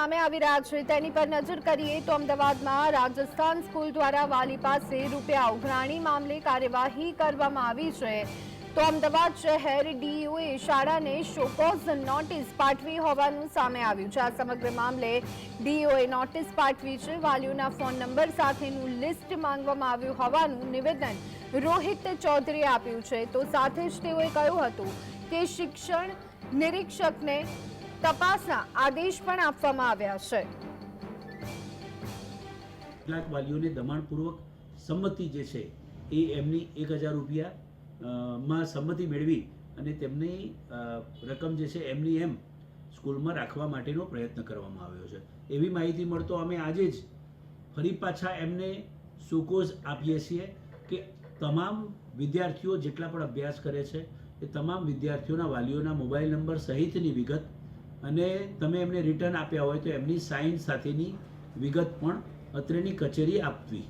સામે આવી રહ્યા છે. તેની પર નજર કરીએ તો અમદાવાદમાં રાજસ્થાન સ્કૂલ દ્વારા વાલી પાસે રૂપિયા ઉઘરાણી મામલે કાર્યવાહી કરવામાં આવી છે. તો અમદાવાદ શહેર ડીઓએ શાળાને શોકોઝ નોટિસ પાઠવી હોવાનું સામે આવ્યું છે. આ સમગ્ર મામલે ડીઓએ નોટિસ પાઠવી છે. વાલીઓના ફોન નંબર સાથેનું લિસ્ટ માંગવામાં આવ્યું હોવાનું નિવેદન રોહિત ચૌધરીએ આપ્યું છે. તો સાથે જ તેઓએ કહ્યું હતું કે શિક્ષણ નિરીક્ષકને તપાસના આદેશ પણ આપવામાં આવ્યા છે. કેટલાક વાલીઓને દબાણપૂર્વક સંમતિ જે છે, એ એમની એક હજાર રૂપિયા માં સંમતિ મેળવી અને તેમની રકમ જે છે એમની એમ સ્કૂલમાં રાખવા માટેનો પ્રયત્ન કરવામાં આવ્યો છે. એવી માહિતી મળતો અમે આજે જ ફરી પાછા એમને સુકોઝ આપીએ છીએ કે તમામ વિદ્યાર્થીઓ જેટલા પણ અભ્યાસ કરે છે, એ તમામ વિદ્યાર્થીઓના વાલીઓના મોબાઈલ નંબર સહિતની વિગત અને તમે એમને રિટર્ન આપ્યા હોય તો એમની સાઇન સાથેની વિગત પણ અત્રેની કચેરી આપવી.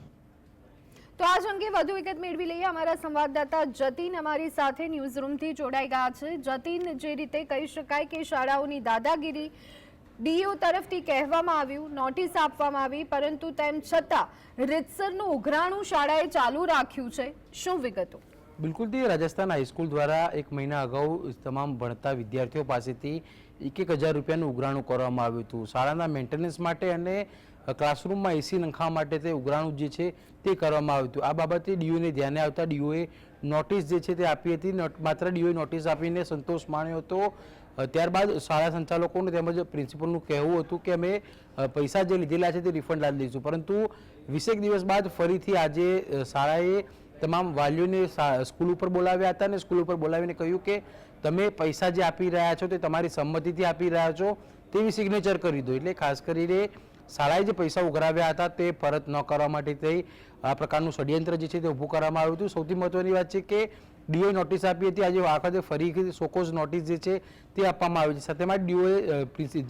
તો આજ અંગે વધુ વિગત મેળવી લઈએ. અમારા સંવાદદાતા જતીન અમારી સાથે ન્યૂઝરૂમથી જોડાઈ ગયા છે. જતીન, જે રીતે કહી શકાય કે શાળાઓની દાદાગીરી ડીઓ તરફથી કહેવામાં આવ્યું, નોટિસ આપવામાં આવી, પરંતુ તેમ છતાં રીતસરનું ઉઘરાણું શાળાએ ચાલુ રાખ્યું છે. શું વિગતો? બિલકુલ તે રાજસ્થાન હાઈસ્કૂલ દ્વારા એક મહિના અગાઉ તમામ ભણતા વિદ્યાર્થીઓ પાસેથી એક એક હજાર રૂપિયાનું ઉઘરાણું કરવામાં આવ્યું હતું. શાળાના મેન્ટેનન્સ માટે અને ક્લાસરૂમમાં એસી નંખાવા માટે તે ઉઘરાણું જે છે તે કરવામાં આવ્યું હતું. આ બાબતે ડીયુને ધ્યાને આવતા ડીઓએ નોટિસ જે છે તે આપી હતી. માત્ર ડીઓએ નોટિસ આપીને સંતોષ માણ્યો હતો. ત્યારબાદ શાળા સંચાલકોનું તેમજ પ્રિન્સિપલનું કહેવું હતું કે અમે પૈસા જે લીધેલા છે તે રિફંડ લાવી દઈશું. પરંતુ, વીસેક દિવસ બાદ ફરીથી આજે શાળાએ તમામ વાલીઓને સ્કૂલ ઉપર બોલાવ્યા હતા અને સ્કૂલ ઉપર બોલાવીને કહ્યું કે તમે પૈસા જે આપી રહ્યા છો તે તમારી સંમતિથી આપી રહ્યા છો તેવી સિગ્નેચર કરી દો. એટલે ખાસ કરીને શાળાએ જે પૈસા ઉઘરાવ્યા હતા તે પરત ન કરવા માટે તે આ પ્રકારનું ષડયંત્ર જે છે તે ઊભું કરવામાં આવ્યું હતું. સૌથી મહત્વની વાત છે કે ડીઓએ નોટિસ આપી હતી. આજે આખતે ફરી સોકોઝ નોટિસ જે છે તે આપવામાં આવી છે. સાથેમાં ડીઓએ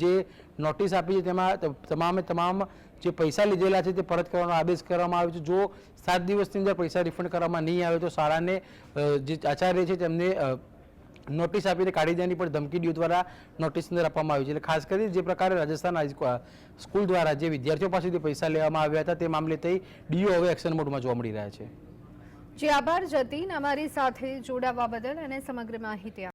જે નોટિસ આપી છે તેમાં તમામે તમામ જે પૈસા લીધેલા છે તે પરત કરવાનો આદેશ કરવામાં આવ્યો છે. જો સાત દિવસની અંદર પૈસા રિફંડ કરવામાં નહીં આવે તો શાળાને જે આચાર્ય છે તેમને નોટિસ આપીને કાઢી દેવાની પણ ધમકી ડીઓ દ્વારા નોટિસ અંદર આપવામાં આવી છે. એટલે ખાસ કરીને જે પ્રકારે રાજસ્થાન સ્કૂલ દ્વારા જે વિદ્યાર્થીઓ પાસેથી પૈસા લેવામાં આવ્યા હતા તે મામલે થઈ ડીઓ હવે એક્શન મોડમાં જોવા મળી રહ્યા છે. જે, આભાર જતીન. અમારી સાથે જોડાવા બદલ અને સમગ્ર માહિતી